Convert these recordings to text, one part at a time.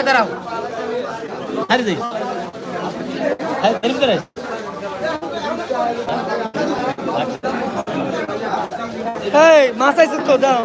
হ্যাঁ দাঁড়াও। হ্যাঁ দিদি হ্যাঁ হেল্প করে এই মাছ আইছে তো দাও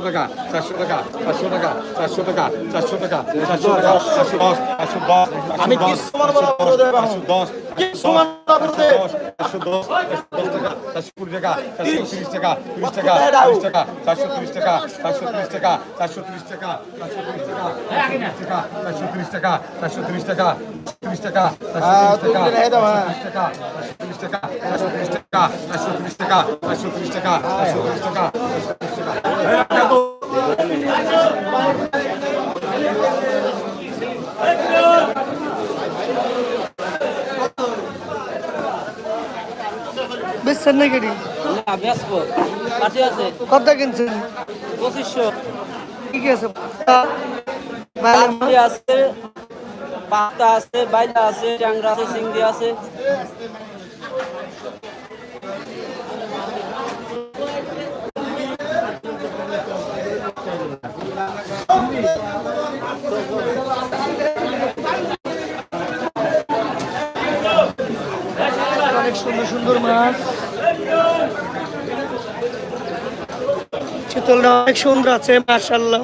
চারশো টাকা চারশো টাকা চারশো টাকা চারশো টাকা চারশো টাকা চারশো টাকা চারশো দশ চারশো দশ আমি চারশো দশ চারশো দশ টাকা চারশো কুড়ি টাকা চারশো তিরিশ টাকা তিরিশ টাকা তিরিশ টাকা চারশো তিরিশ টাকা চারশো তিরিশ টাকা চারশো তিরিশ টাকা চারশো তিরিশ টাকা চারশো তিরিশ টাকা চারশো তিরিশ টাকা তিরিশ টাকা তিরিশ টাকা তিরিশ টাকা তিরিশ টাকা তিরিশ টাকা তিরিশ টাকা চারশো তিরিশ টাকা চারশো তিরিশ টাকা বেচছেন নাকি? না আছে। কত কিনছেন? পঁচিশশো। কি কি আছে পাতা আছে বাইলা আছে ট্যাংরা আছে সিংড়ি আছে। সুন্দর মাছ। চিতলটা অনেক সুন্দর আছে মার্শাল্লাহ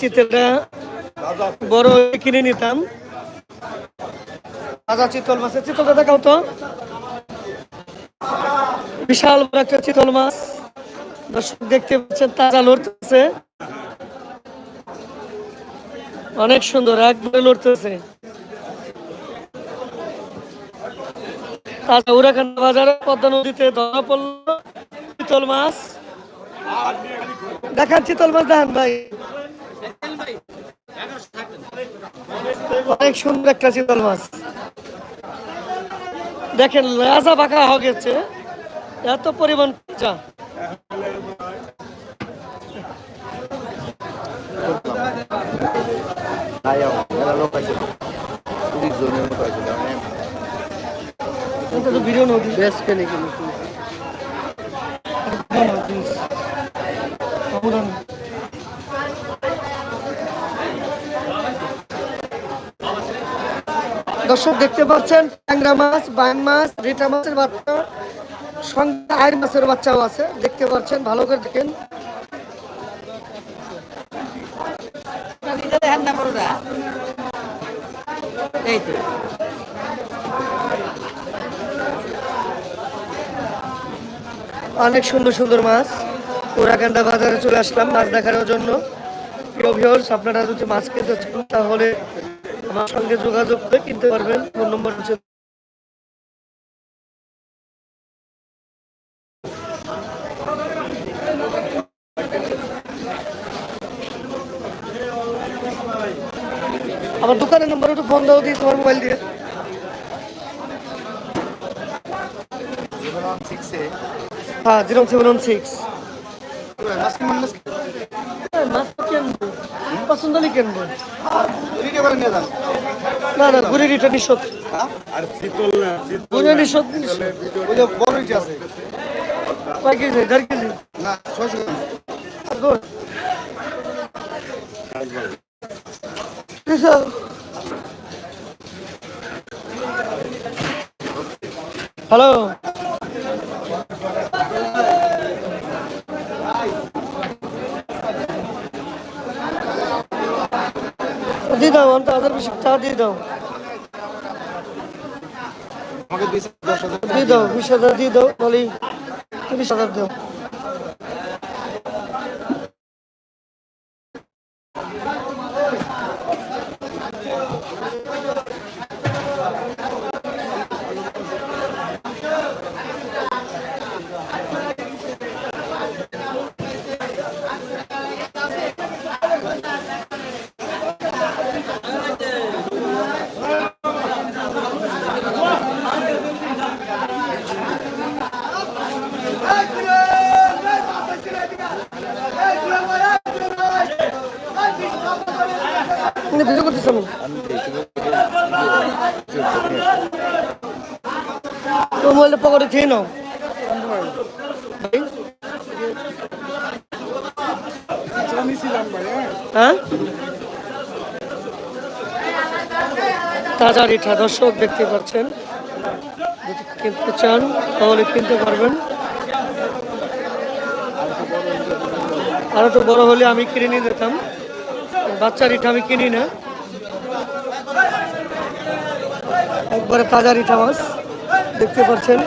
চিতলটা বড় কিনে নিতাম। তাজা চিতল মাছের চিতলটা দেখাও তো। বিশাল বড় একটা চিতল মাছ। দর্শক দেখতে পাচ্ছেন, তাজা লড়তেছে। অনেক সুন্দর, একবারে লড়তেছে। তাজা উড়াকান্দা বাজারে পদ্মা নদীতে ধরা পড়ল চিতল মাছ। দেখান চিতল মাছ, দেখান ভাই। অনেক সুন্দর একটা চিতল মাছ। দেখেন, রাজা বাঁকা হয়ে গেছে। এত পরিমাণ চা এটা তো দর্শক, দেখতে পাচ্ছেন, ট্যাংরা মাছ বাইন মাছ রিটা মাছের বাচ্চা সঙ্গে আয়ের মাছের বাচ্চাও আছে। দেখতে পাচ্ছেন, ভালো করে দেখেন। এই তো। অনেক সুন্দর সুন্দর মাছ। ওরাকান্দা বাজারে চলে আসলাম মাছ দেখানোর জন্য। আপনারা যদি মাছ কিনতে চান, তাহলে আমার সঙ্গে যোগাযোগ করে কিনতে পারবেন। ফোন নম্বর হচ্ছে আমার দোকানের নম্বর একটু ফোন দাও দিই তোমার মোবাইল দিয়ে। হ্যাঁ জিরো সেভেন ওয়ান সিক্স কিনবো না না। হ্যালো দিয়ে দাও আমি তাদের বেশি টাকা দিয়ে দাও। দিয়ে দাও বিশ হাজার দিয়ে দাও বলি তিরিশ হাজার দাও। তো মোবাইলটা পকেটে খেয়ে নাও। হ্যাঁ? তাজা রিঠা, দর্শক দেখতে পাচ্ছেন। যদি কিনতে চান তাহলে কিনতে পারবেন। আর একটু বড় হলে আমি কিনে নিয়ে যেতাম। বাচ্চা রিঠা আমি কিনি না। একবারে তাজা রিঠা মাছ দেখতে পাচ্ছেন।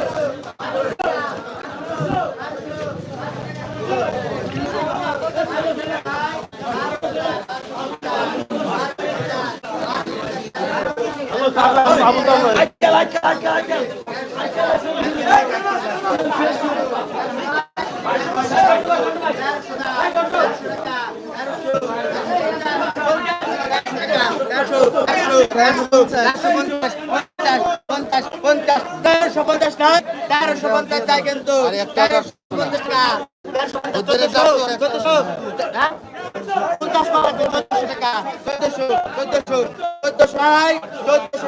তেরোশো পঞ্চাশ না তেরোশো পঞ্চাশ চাই কিন্তু। তেরোশো পঞ্চাশ টাকা। চোদ্দশো? পঞ্চাশ টাকা।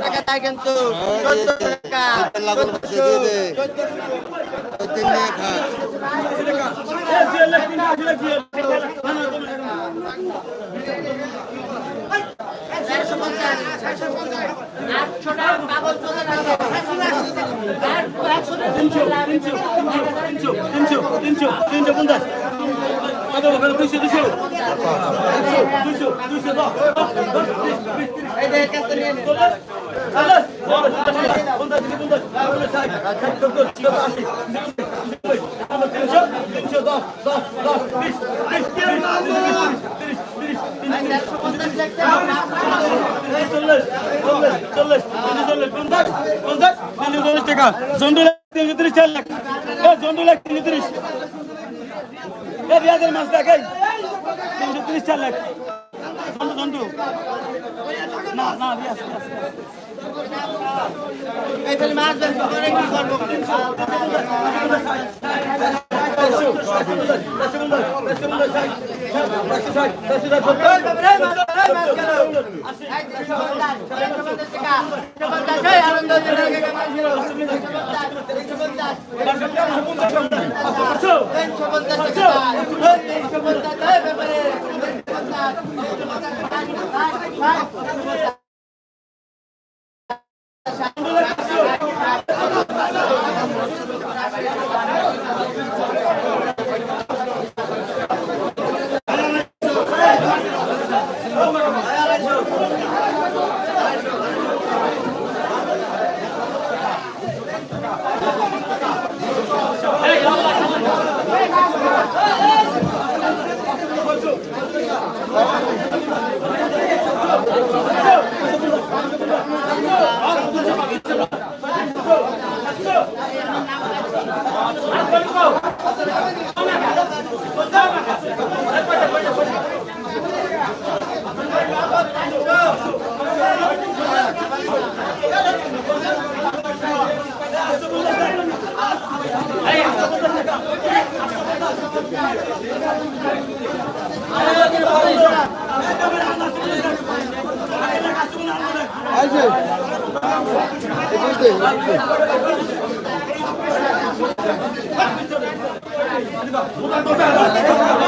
টাকা চাই কিন্তু চোদ্দশো টাকা। চোদ্দশো চোদ্দশো তিনশো তিনশো তিনশো পঞ্চাশ কত ওখানে দুইশো দাও টাকা জন্ডু লাখ তিনশো তিরিশ চার লাখ জন্ডু লাখ তিনশো তিরিশ পেঁয়াজের মাছ দেখ তিনশো তিরিশ চার লাখ জন্টু জন্টু না না পেঁয়াজ পেঁয়াজ মাছ বেচবো করে কি করব বারোশো তেরোশো তেরোশো চোদ্দশো চোদ্দশো চোদ্দশো চোদ্দশো চোদ্দশো চোদ্দশো পনেরোশো পনেরোশো চোদ্দশো